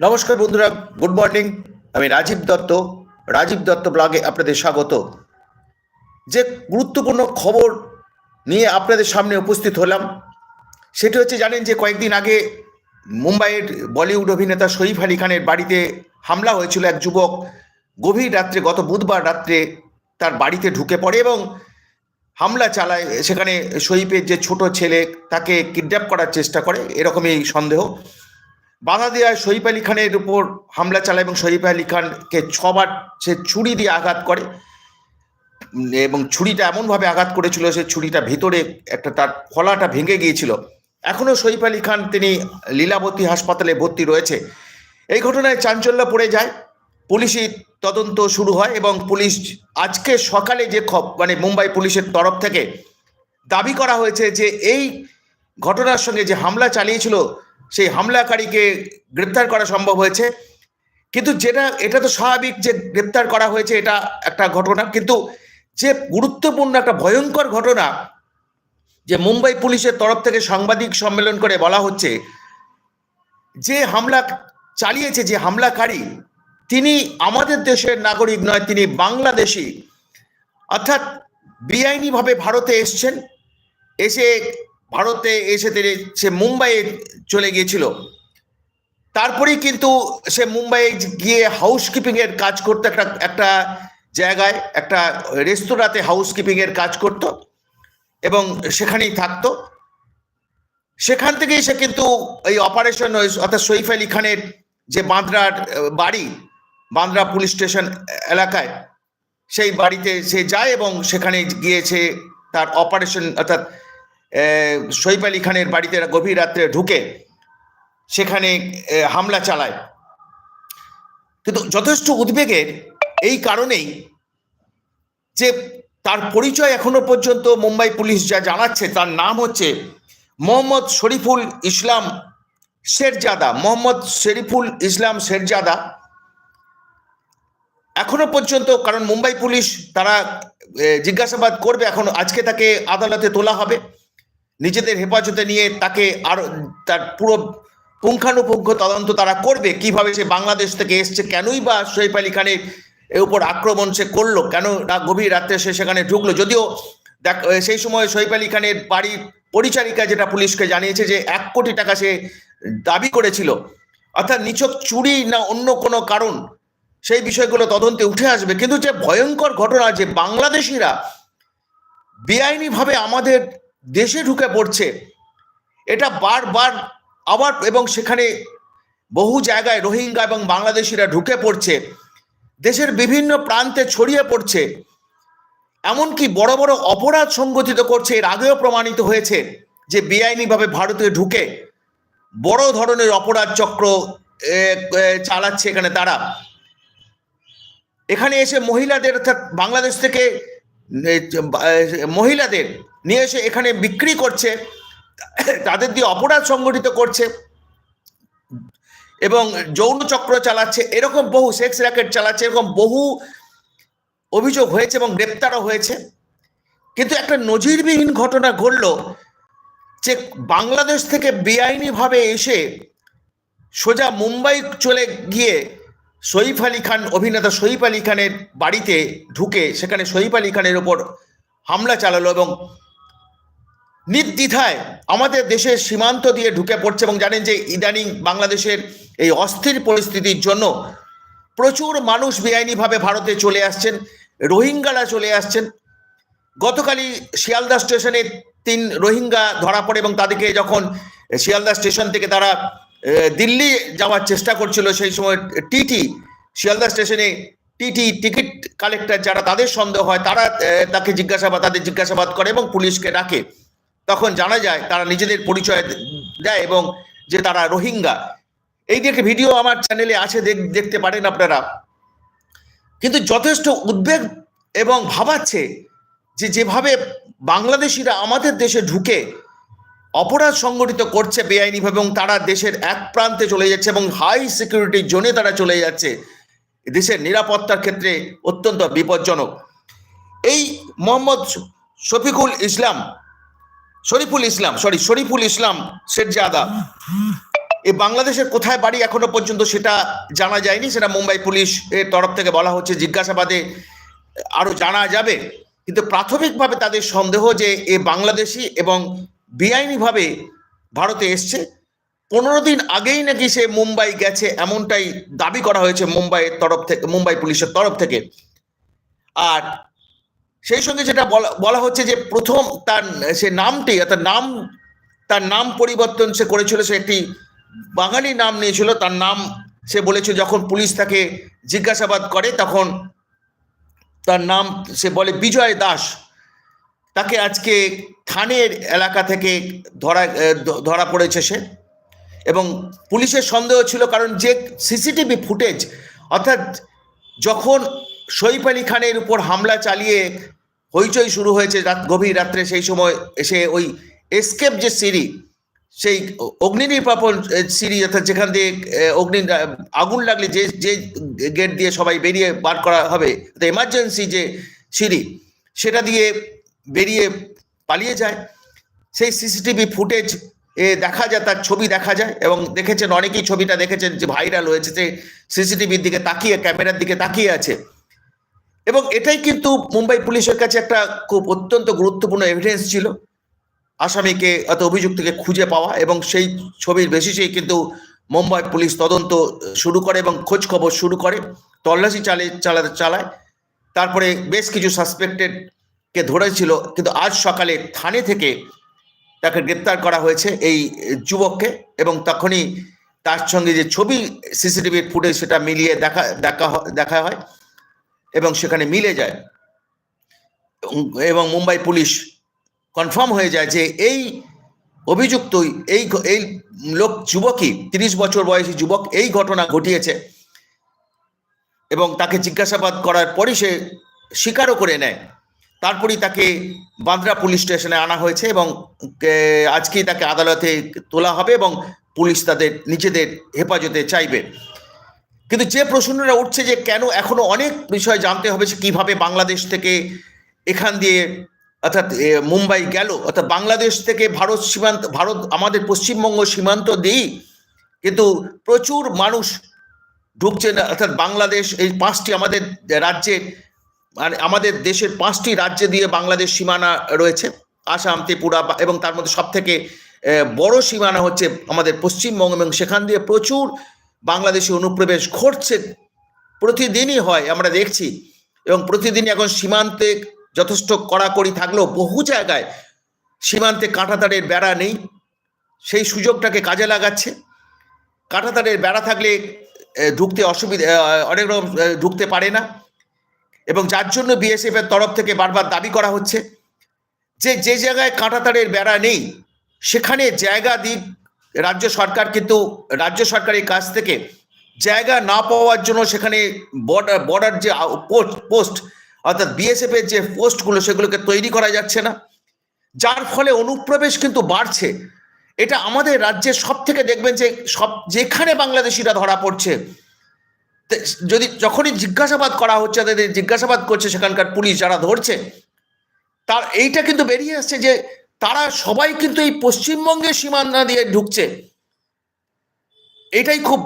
নমস্কার বন্ধুরা good morning আমি রাজীব দত্ত। রাজীব দত্ত ব্লগে আপনাদের স্বাগত। যে গুরুত্বপূর্ণ খবর নিয়ে আপনাদের সামনে উপস্থিত হলাম, সেটি হচ্ছে জানেন যে কয়েকদিন আগে মুম্বাইয়ের বলিউড অভিনেতা সইফ আলী খানের বাড়িতে হামলা হয়েছিল এক যুবক। গভীর রাত্রে, গত বুধবার রাত্রে তার বাড়িতে ঢুকে পড়ে এবং হামলা চালায়। সেখানে সইফের যে ছোট ছেলে, তাকে কিডন্যাপ করার চেষ্টা করে। এরকমই সন্দেহ। বাধা দেওয়ায় সইফ আলী খানের উপর হামলা চালায় এবং সইফ আলী খানকে ছবার সে ছুরি দিয়ে আঘাত করে, এবং ছুরিটা এমনভাবে আঘাত করেছিল সে ছুরিটা ভিতরে একটা তার ফলাটা ভেঙে গিয়েছিল। এখনও সইফ আলী খান তিনি লীলাবতী হাসপাতালে ভর্তি রয়েছে। এই ঘটনায় চাঞ্চল্য পড়ে যায়, পুলিশি তদন্ত শুরু হয় এবং পুলিশ আজকে সকালে যে খব মানে মুম্বাই পুলিশের তরফ থেকে দাবি করা হয়েছে যে এই ঘটনার সঙ্গে যে হামলা চালিয়েছিল সেই হামলাকারীকে গ্রেপ্তার করা সম্ভব হয়েছে। কিন্তু যেটা, এটা তো স্বাভাবিক যে গ্রেপ্তার করা হয়েছে, এটা একটা ঘটনা। কিন্তু যে গুরুত্বপূর্ণ একটা ভয়ঙ্কর ঘটনা, যে মুম্বাই পুলিশের তরফ থেকে সাংবাদিক সম্মেলন করে বলা হচ্ছে, যে হামলা চালিয়েছে, যে হামলাকারী, তিনি আমাদের দেশের নাগরিক নয়, তিনি বাংলাদেশি। অর্থাৎ বেআইনিভাবে ভারতে এসছেন। এসে ভারতে এসে তিনি সে মুম্বাইয়ে চলে গিয়েছিল। তারপরেই কিন্তু সে মুম্বাইয়ে গিয়ে হাউসকিপিং এর কাজ করতো একটা একটা জায়গায় একটা রেস্তোরাঁতে হাউসকিপিং এর কাজ করত এবং সেখানেই থাকতো। সেখান থেকেই সে কিন্তু এই অপারেশন অর্থাৎ সৈফ আলী খানের যে বান্দ্রার আহ, বাড়ি বান্দ্রা পুলিশ স্টেশন এলাকায় সেই বাড়িতে সে যায় এবং সেখানে গিয়েছে তার অপারেশন অর্থাৎ সইফ আলী খানের বাড়িতে গভীর রাত্রে ঢুকে সেখানে হামলা চালায়। কিন্তু যথেষ্ট উদ্বেগের এই কারণেই যে তার পরিচয় এখনও পর্যন্ত মুম্বাই পুলিশ যা জানাচ্ছে তার নাম হচ্ছে মোহাম্মদ শরীফুল ইসলাম শেরজাদা, মোহাম্মদ শরীফুল ইসলাম শেরজাদা। এখনও পর্যন্ত, কারণ মুম্বাই পুলিশ তারা জিজ্ঞাসাবাদ করবে, এখন আজকে তাকে আদালতে তোলা হবে। নিজেদের হেফাজতে নিয়ে তাকে আরও, তার পুরো পুঙ্খানুপুঙ্খ তদন্ত তারা করবে, কীভাবে সে বাংলাদেশ থেকে এসছে, কেনই বা সৈফ আলী খানের উপর আক্রমণ সে করল, কেন গভীর রাত্রে সে সেখানে ঢুকলো? যদিও দেখ সেই সময় সৈফ আলী খানের বাড়ির পরিচারিকা যেটা পুলিশকে জানিয়েছে যে এক কোটি টাকা সে দাবি করেছিল, অর্থাৎ নিছক চুরি না অন্য কোনো কারণ, সেই বিষয়গুলো তদন্তে উঠে আসবে। কিন্তু যে ভয়ঙ্কর ঘটনা যে বাংলাদেশিরা বেআইনিভাবে আমাদের দেশে ঢুকে পড়ছে। এটা বারবার আবার এবং সেখানে বহু জায়গায় রোহিঙ্গা এবং বাংলাদেশিরা ঢুকে পড়ছে। দেশের বিভিন্ন প্রান্তে ছড়িয়ে পড়ছে। এমনকি বড় বড় অপরাধ সংগঠিত করছে, এর আগেও প্রমাণিত হয়েছে যে বেআইনিভাবে ভারতে ঢুকে বড় ধরনের অপরাধ চক্র চালাচ্ছে এখানে তারা। এখানে এসে মহিলাদের অর্থাৎ বাংলাদেশ থেকে মহিলাদের নিয়ে এসে এখানে বিক্রি করছে, তাদের দিয়ে অপরাধ সংগঠিত করছে এবং যৌন চক্র চালাচ্ছে, এরকম বহু সেক্স র্যাকেট চালাচ্ছে, এরকম বহু অভিযোগ হয়েছে এবং গ্রেপ্তারও হয়েছে। কিন্তু একটা নজিরবিহীন ঘটনা ঘটল যে বাংলাদেশ থেকে বেআইনিভাবে এসে সোজা মুম্বাই চলে গিয়ে সইফ আলী খান, অভিনেতা সইফ আলী খানের বাড়িতে ঢুকে সেখানে সইফ আলী খানের ওপর হামলা চালালো এবং নির্দ্বিধায় আমাদের দেশের সীমান্ত দিয়ে ঢুকে পড়ছে এবং জানেন যে ইদানিং বাংলাদেশের এই অস্থির পরিস্থিতির জন্য প্রচুর মানুষ বেআইনিভাবে ভারতে চলে আসছেন, রোহিঙ্গারা চলে আসছেন। গতকালই শিয়ালদা স্টেশনে তিন রোহিঙ্গা ধরা পড়ে এবং তাদেরকে যখন শিয়ালদা স্টেশন থেকে তারা দিল্লি যাওয়ার চেষ্টা করছিল, সেই সময় টিটি, শিয়ালদা স্টেশনে টিটি টিকিট কালেক্টর যারা তাদের সন্দেহ হয়, তারা তাকে জিজ্ঞাসাবাদ, তাদের জিজ্ঞাসাবাদ করে এবং পুলিশকে ডাকে। তখন জানা যায় তারা নিজেদের পরিচয় দেয় এবং যে তারা রোহিঙ্গা। এই দেখে ভিডিও আমার চ্যানেলে আছে, দেখ- দেখতে পারেন আপনারা। কিন্তু যথেষ্ট উদ্বেগ এবং ভাবাচ্ছে যে যেভাবে বাংলাদেশিরা আমাদের দেশে ঢুকে অপরাধ সংগঠিত করছে বেআইনিভাবে এবং তারা দেশের এক প্রান্তে চলে যাচ্ছে এবং হাই সিকিউরিটি জোনে তারা চলে যাচ্ছে, দেশের নিরাপত্তার ক্ষেত্রে অত্যন্ত বিপজ্জনক। এই মোহাম্মদ শফিকুল ইসলাম শরীফুল ইসলাম সরি শরীফুল ইসলাম শেরজাদা এই বাংলাদেশের কোথায় বাড়ি এখনও পর্যন্ত সেটা জানা যায়নি, সেটা মুম্বাই পুলিশ এর তরফ থেকে বলা হচ্ছে, জিজ্ঞাসাবাদে আরও জানা যাবে। কিন্তু প্রাথমিকভাবে তাদের সন্দেহ যে এ বাংলাদেশি এবং বেআইনিভাবে ভারতে এসছে, পনেরো দিন আগেই নাকি সে মুম্বাই গেছে, এমনটাই দাবি করা হয়েছে মুম্বাইয়ের তরফ থেকে, মুম্বাই পুলিশের তরফ থেকে। আর সেই সঙ্গে যেটা বলা হচ্ছে যে প্রথম তার, সে নামটি, অর্থাৎ নাম, তার নাম পরিবর্তন সে করেছিল, সে একটি বাঙালি নাম নিয়েছিল, তার নাম সে বলেছে যখন পুলিশ তাকে জিজ্ঞাসাবাদ করে, তখন তার নাম সে বলে বিজয় দাস। তাকে আজকে থানের এলাকা থেকে ধরা ধরা পড়েছে সে। এবং পুলিশের সন্দেহ ছিল কারণ যে সিসিটিভি ফুটেজ, অর্থাৎ যখন সইফ আলী খানের উপর হামলা চালিয়ে হইচই শুরু হয়েছে রাত গভীর রাত্রে, সেই সময় এসে ওই এসকেপ যে সিঁড়ি, সেই অগ্নি নির্বাপন সিঁড়ি অর্থাৎ যেখান দিয়ে অগ্নি আগুন লাগলে যে যে গেট দিয়ে সবাই বেরিয়ে বার করা হবে এমার্জেন্সি যে সিঁড়ি, সেটা দিয়ে বেরিয়ে পালিয়ে যায়। সেই সিসিটিভি ফুটেজ, এ, দেখা যায়, তার ছবি দেখা যায় এবং দেখেছেন, অনেকেই ছবিটা দেখেছেন যে ভাইরাল হয়েছে, যে সিসিটিভির দিকে তাকিয়ে, ক্যামেরার দিকে তাকিয়ে আছে। এবং এটাই কিন্তু মুম্বাই পুলিশের কাছে একটা খুব অত্যন্ত গুরুত্বপূর্ণ এভিডেন্স ছিল। আসামিকে অত অভিযুক্তকে খুঁজে পাওয়া এবং সেই ছবির বেসিসেই কিন্তু মুম্বাই পুলিশ তদন্ত শুরু করে এবং খোঁজ খবর শুরু করে, তল্লাশি চালে চালাতে চালায়। তারপরে বেশ কিছু সাসপেক্টেড কে ধরেছিল, কিন্তু আজ সকালে থানে থেকে তাকে গ্রেপ্তার করা হয়েছে এই যুবককে এবং তখনই তার সঙ্গে যে ছবি সিসিটিভির ফুটেজ সেটা মিলিয়ে দেখা দেখা দেখা হয়। এবং সেখানে মিলে যায়। এবং- মুম্বাই পুলিশ কনফার্ম হয়ে যায় যে এই অভিযুক্তই এই এই লোক যুবকই, তিরিশ বছর বয়সী যুবক এই ঘটনা ঘটিয়েছে। এবং তাকে জিজ্ঞাসাবাদ করার পরই সে স্বীকারও করে নেয়। তারপরই তাকে বান্দ্রা পুলিশ স্টেশনে আনা হয়েছে এবং আজকেই তাকে আদালতে তোলা হবে এবং পুলিশ তাদের নিজেদের হেফাজতে চাইবে। কিন্তু যে প্রশ্নটা উঠছে যে কেন এখনও অনেক বিষয় জানতে হবে যে কীভাবে বাংলাদেশ থেকে এখান দিয়ে অর্থাৎ মুম্বাই গেল, অর্থাৎ বাংলাদেশ থেকে ভারত সীমান্ত, ভারত আমাদের পশ্চিমবঙ্গ সীমান্ত দিয়েই কিন্তু প্রচুর মানুষ ঢুকছে না, অর্থাৎ বাংলাদেশ এই পাঁচটি আমাদের রাজ্যের মানে আমাদের দেশের পাঁচটি রাজ্যে দিয়ে বাংলাদেশ সীমানা রয়েছে, আসাম, ত্রিপুরা এবং তার মধ্যে সব থেকে বড় সীমানা হচ্ছে আমাদের পশ্চিমবঙ্গ এবং সেখান দিয়ে প্রচুর বাংলাদেশি অনুপ্রবেশ ঘটছে, প্রতিদিনই হয়, আমরা দেখছি। এবং প্রতিদিনই এখন সীমান্তে যথেষ্ট কড়াকড়ি থাকলেও বহু জায়গায় সীমান্তে কাঁটাতারের বেড়া নেই। সেই সুযোগটাকে কাজে লাগাচ্ছে। কাঁটাতারের বেড়া থাকলে ঢুকতে অসুবিধা অনেক রকম ঢুকতে পারে না। এবং যার জন্য বিএসএফ এর তরফ থেকে বারবার দাবি করা হচ্ছে যে যে জায়গায় কাঁটাতারের বেড়া নেই, সেখানে জায়গা দিক রাজ্য সরকার কিন্তু, রাজ্য সরকারের কাছ থেকে জায়গা না পাওয়ার জন্য সেখানে বর্ডার বর্ডার যে পোস্ট পোস্ট অর্থাৎ বিএসএফ এর যে পোস্টগুলো সেগুলোকে তৈরি করা যাচ্ছে না। যার ফলে অনুপ্রবেশ কিন্তু বাড়ছে। এটা আমাদের রাজ্যের সব থেকে দেখবেন যে, সব, যেখানে বাংলাদেশিরা ধরা পড়ছে যদি যখনই জিজ্ঞাসাবাদ করা হচ্ছে, তাদের জিজ্ঞাসাবাদ করছে সেখানকার পুলিশ যারা ধরছে, তার, এইটা কিন্তু বেরিয়ে আসছে যে তারা সবাই কিন্তু এই পশ্চিমবঙ্গের সীমানা দিয়ে ঢুকছে। এটাই খুব,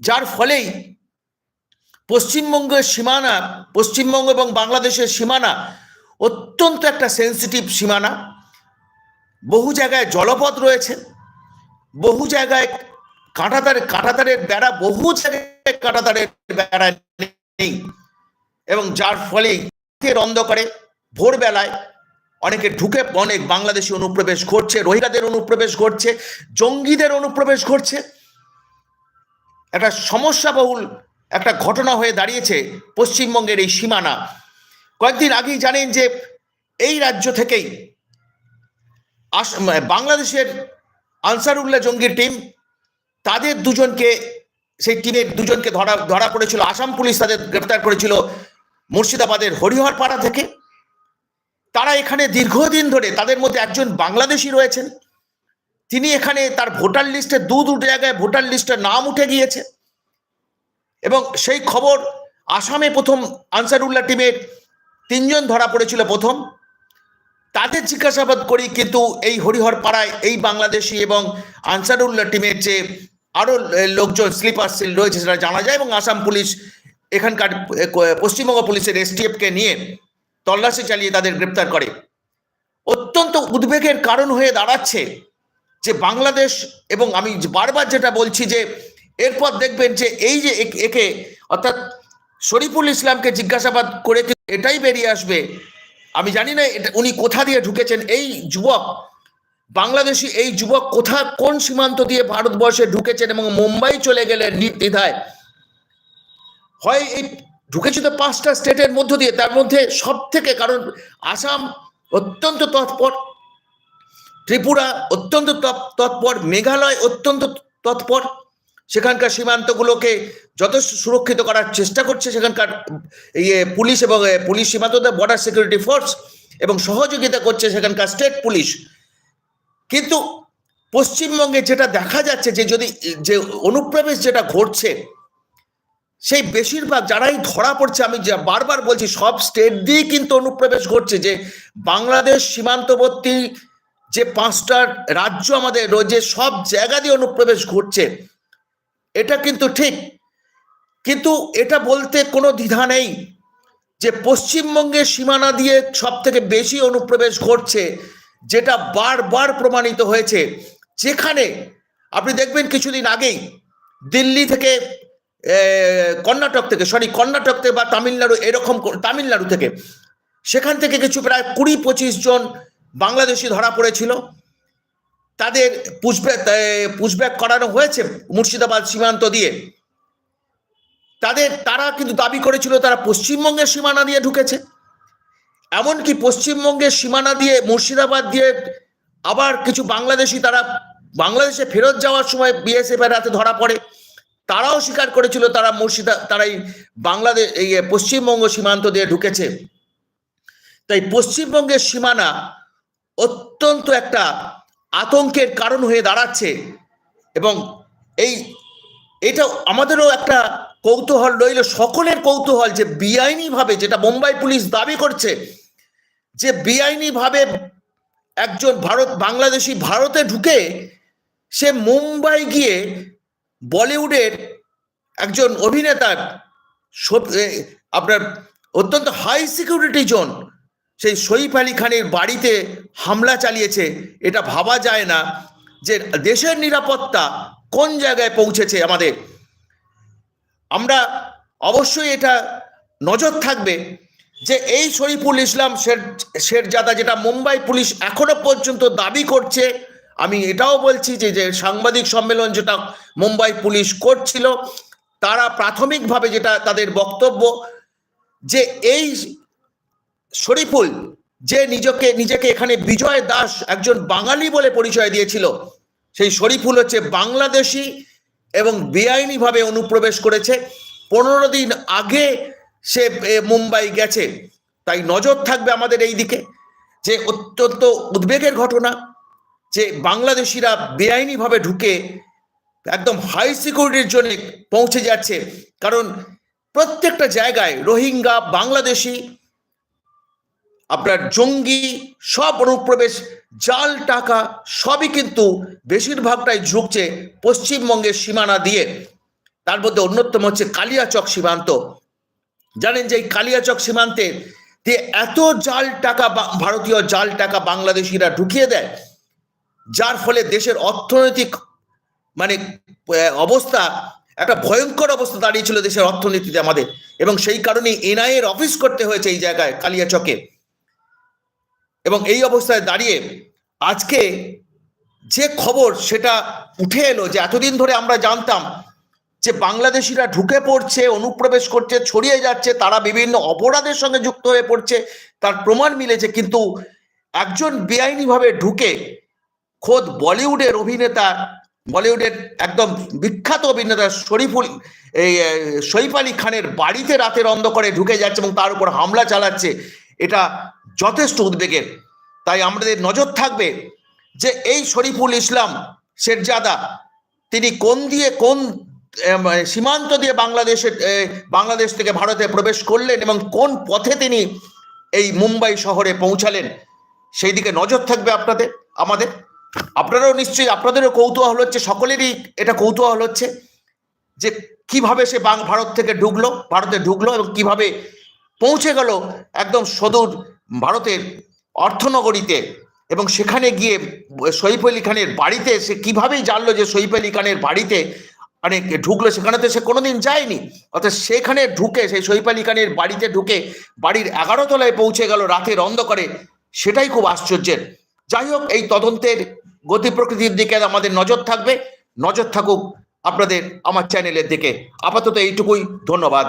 যার ফলেই পশ্চিমবঙ্গের সীমানা, পশ্চিমবঙ্গ এবং বাংলাদেশের সীমানা অত্যন্ত একটা সেন্সিটিভ সীমানা। বহু জায়গায় জলপথ রয়েছে, বহু জায়গায় কাঁটাতার, কাঁটাতারের বেড়া, বহু জায়গায় কাঁটাতারের বেড়া নেই। এবং যার ফলে অন্ধকারে ভোরবেলায় অনেকে ঢুকে অনেক বাংলাদেশি অনুপ্রবেশ ঘটছে, রোহিঙ্গাদের অনুপ্রবেশ ঘটছে, জঙ্গিদের অনুপ্রবেশ ঘটছে। একটা সমস্যাবহুল একটা ঘটনা হয়ে দাঁড়িয়েছে পশ্চিমবঙ্গের এই সীমানা। কয়েকদিন আগেই জানেন যে এই রাজ্য থেকেই মানে বাংলাদেশের আনসারুল্লাহ জঙ্গির টিম, তাদের দুজনকে, সেই টিমের দুজনকে ধরা ধরা পড়েছিল। আসাম পুলিশ তাদের গ্রেপ্তার করেছিল মুর্শিদাবাদের হরিহরপাড়া থেকে। তারা এখানে দীর্ঘদিন ধরে তাদের মধ্যে একজন বাংলাদেশি রয়েছেন। তিনি এখানে তার ভোটার লিস্টে দু দুটো জায়গায় ভোটার লিস্টে নাম উঠে গিয়েছে। এবং সেই খবর আসামে প্রথম আনসারুল্লাহ টিমের তিনজন ধরা পড়েছিল প্রথম। তাদের জিজ্ঞাসাবাদ করি কিন্তু এই হরিহর পাড়ায় এই বাংলাদেশি এবং আনসারুল্লাহ টিমের যে আরও লোকজন স্লিপার সেল রয়েছে সেটা জানা যায় এবং আসাম পুলিশ এখানকার পশ্চিমবঙ্গ পুলিশের এসটিএফকে নিয়ে তল্লাশি চালিয়ে তাদের গ্রেপ্তার করে। অত্যন্ত উদ্বেগের কারণ হয়ে দাঁড়াচ্ছে যে বাংলাদেশ এবং আমি বারবার যেটা বলছি যে এরপর দেখবেন যে এই যে একে অর্থাৎ শরীফুল ইসলামকে জিজ্ঞাসাবাদ করে এটাই বেরিয়ে আসবে। আমি জানি না এটা উনি কোথা দিয়ে ঢুকেছেন, এই যুবক, বাংলাদেশি এই যুবক কোথা, কোন সীমান্ত দিয়ে ভারতবর্ষে ঢুকেছেন এবং মুম্বাই চলে গেলেন নির্দ্বিধায়। হয় এই ঢুকেছে তো পাঁচটা স্টেটের মধ্য দিয়ে, তার মধ্যে সব থেকে কারণ আসাম অত্যন্ত তৎপর, ত্রিপুরা অত্যন্ত তৎপর, মেঘালয় অত্যন্ত তৎপর, সেখানকার সীমান্তগুলোকে যথেষ্ট সুরক্ষিত করার চেষ্টা করছে সেখানকার ইয়ে পুলিশ এবং পুলিশ সীমান্ত বর্ডার সিকিউরিটি ফোর্স এবং সহযোগিতা করছে সেখানকার স্টেট পুলিশ। কিন্তু পশ্চিমবঙ্গে যেটা দেখা যাচ্ছে যে যদি, যে অনুপ্রবেশ যেটা ঘটছে সেই বেশিরভাগ যারাই ধরা পড়ছে, আমি যা বারবার বলছি, সব স্টেট দিয়েই কিন্তু অনুপ্রবেশ ঘটছে যে বাংলাদেশ সীমান্তবর্তী যে পাঁচটা রাজ্য আমাদের রয়েছে, সব জায়গা দিয়ে অনুপ্রবেশ ঘটছে। এটা কিন্তু ঠিক। কিন্তু এটা বলতে কোনো দ্বিধা নেই যে পশ্চিমবঙ্গের সীমানা দিয়ে সব থেকে বেশি অনুপ্রবেশ ঘটছে, যেটা বারবার প্রমাণিত হয়েছে। যেখানে, আপনি দেখবেন কিছুদিন আগেই দিল্লি থেকে কর্ণাটক থেকে সরি কর্ণাটক থেকে বা তামিলনাড়ু, এরকম তামিলনাড়ু থেকে। সেখান থেকে কিছু প্রায় কুড়ি পঁচিশ জন বাংলাদেশি ধরা পড়েছিল। তাদের পুষব্যাক পুষব্যাক করানো হয়েছে মুর্শিদাবাদ সীমান্ত দিয়ে। তাদের, তারা কিন্তু দাবি করেছিল তারা পশ্চিমবঙ্গের সীমানা দিয়ে ঢুকেছে। এমনকি পশ্চিমবঙ্গের সীমানা দিয়ে মুর্শিদাবাদ দিয়ে আবার কিছু বাংলাদেশি তারা, বাংলাদেশে ফেরত যাওয়ার সময় বিএসএফ এর হাতে ধরা পড়ে। তারাও স্বীকার করেছিল তারা মুর্শিদা তারাই বাংলাদেশ, এই পশ্চিমবঙ্গ সীমান্ত দিয়ে ঢুকেছে। তাই পশ্চিমবঙ্গের সীমানা অত্যন্ত একটা আতঙ্কের কারণ হয়ে দাঁড়াচ্ছে এবং এই, এটা আমাদেরও একটা কৌতূহল রইল, সকলের কৌতূহল যে বেআইনিভাবে, যেটা মুম্বাই পুলিশ দাবি করছে, যে বেআইনিভাবে একজন ভারত, বাংলাদেশি ভারতে ঢুকে সে মুম্বাই গিয়ে বলিউডের একজন অভিনেতার আপনার অত্যন্ত হাই সিকিউরিটি জোন সেই সইফ আলী খানের বাড়িতে হামলা চালিয়েছে। এটা ভাবা যায় না যে দেশের নিরাপত্তা কোন জায়গায় পৌঁছেছে আমাদের। আমরা অবশ্যই এটা নজর থাকবে যে এই শরীফুল ইসলাম শের শেরজাদা যেটা মুম্বাই পুলিশ এখনও পর্যন্ত দাবি করছে আমি এটাও বলছি যে যে সাংবাদিক সম্মেলন যেটা মুম্বাই পুলিশ করছিল, তারা প্রাথমিকভাবে যেটা তাদের বক্তব্য, যে এই শরীফুল যে নিজকে, নিজেকে এখানে বিজয় দাস একজন বাঙালি বলে পরিচয় দিয়েছিল, সেই শরীফুল হচ্ছে বাংলাদেশি এবং বেআইনিভাবে অনুপ্রবেশ করেছে। পনেরো দিন আগে সে মুম্বাই গেছে। তাই নজর থাকবে আমাদের এই দিকে যে অত্যন্ত উদ্বেগের ঘটনা। যে বাংলাদেশিরা বেআইনিভাবে ঢুকে একদম হাই সিকিউরিটির জন্য পৌঁছে যাচ্ছে। কারণ প্রত্যেকটা জায়গায় রোহিঙ্গা, বাংলাদেশি, আপনার জঙ্গি, সব অনুপ্রবেশ, জাল, টাকা সবই কিন্তু বেশিরভাগটাই ঝুঁকছে পশ্চিমবঙ্গের সীমানা দিয়ে। তার মধ্যে অন্যতম হচ্ছে কালিয়াচক সীমান্ত। জানেন যে এই কালিয়াচক সীমান্তে এত জাল টাকা ভারতীয় জাল টাকা বাংলাদেশিরা ঢুকিয়ে দেয় যার ফলে দেশের অর্থনৈতিক মানে অবস্থা, একটা ভয়ঙ্কর অবস্থা দাঁড়িয়েছিল দেশের অর্থনীতিতে আমাদের। এবং সেই কারণে এনআই এর অফিস করতে হয়েছে এই জায়গায়, কালিয়াচকে। এবং এই অবস্থায় দাঁড়িয়ে আজকে যে খবর সেটা উঠে এলো যে এতদিন ধরে আমরা জানতাম যে বাংলাদেশিরা ঢুকে পড়ছে, অনুপ্রবেশ করছে, ছড়িয়ে যাচ্ছে, তারা বিভিন্ন অপরাধের সঙ্গে যুক্ত হয়ে পড়ছে। তার প্রমাণ মিলেছে কিন্তু একজন বেআইনিভাবে ঢুকে খোদ বলিউডের অভিনেতা, বলিউডের একদম বিখ্যাত অভিনেতা শরীফুল, এই সইফ আলী খানের বাড়িতে রাতের অন্ধকারে ঢুকে যাচ্ছে এবং তার উপর হামলা চালাচ্ছে, এটা যথেষ্ট উদ্বেগের। তাই আমাদের নজর থাকবে যে এই শরীফুল ইসলাম শেরজাদা, তিনি কোন দিয়ে কোন মানে সীমান্ত দিয়ে বাংলাদেশে বাংলাদেশ থেকে ভারতে প্রবেশ করলেন এবং কোন পথে তিনি এই মুম্বাই শহরে পৌঁছালেন, সেই দিকে নজর থাকবে আপনাদের, আমাদের। আপনারাও নিশ্চয়ই, আপনাদেরও কৌতূহল হচ্ছে, সকলেরই এটা কৌতূহল হচ্ছে যে কীভাবে সে বাং ভারত থেকে ঢুকলো, ভারতে ঢুকলো এবং কীভাবে পৌঁছে গেল একদম সদূর ভারতের অর্থনগরীতে এবং সেখানে গিয়ে সইফ আলী খানের বাড়িতে সে কিভাবেই জানলো যে সইফ আলী খানের বাড়িতে মানে ঢুকলো সেখানে তো সে কোনোদিন যায়নি। অর্থাৎ সেখানে ঢুকে, সেই সইফ আলী খানের বাড়িতে ঢুকে বাড়ির এগারো তলায় পৌঁছে গেল রাতের অন্ধকারে, সেটাই খুব আশ্চর্যের। যাই হোক, এই তদন্তের গতি প্রকৃতির দিকে আমাদের নজর থাকবে। নজর থাকুক আপনাদের আমার চ্যানেলের দিকে। আপাতত এইটুকুই। ধন্যবাদ।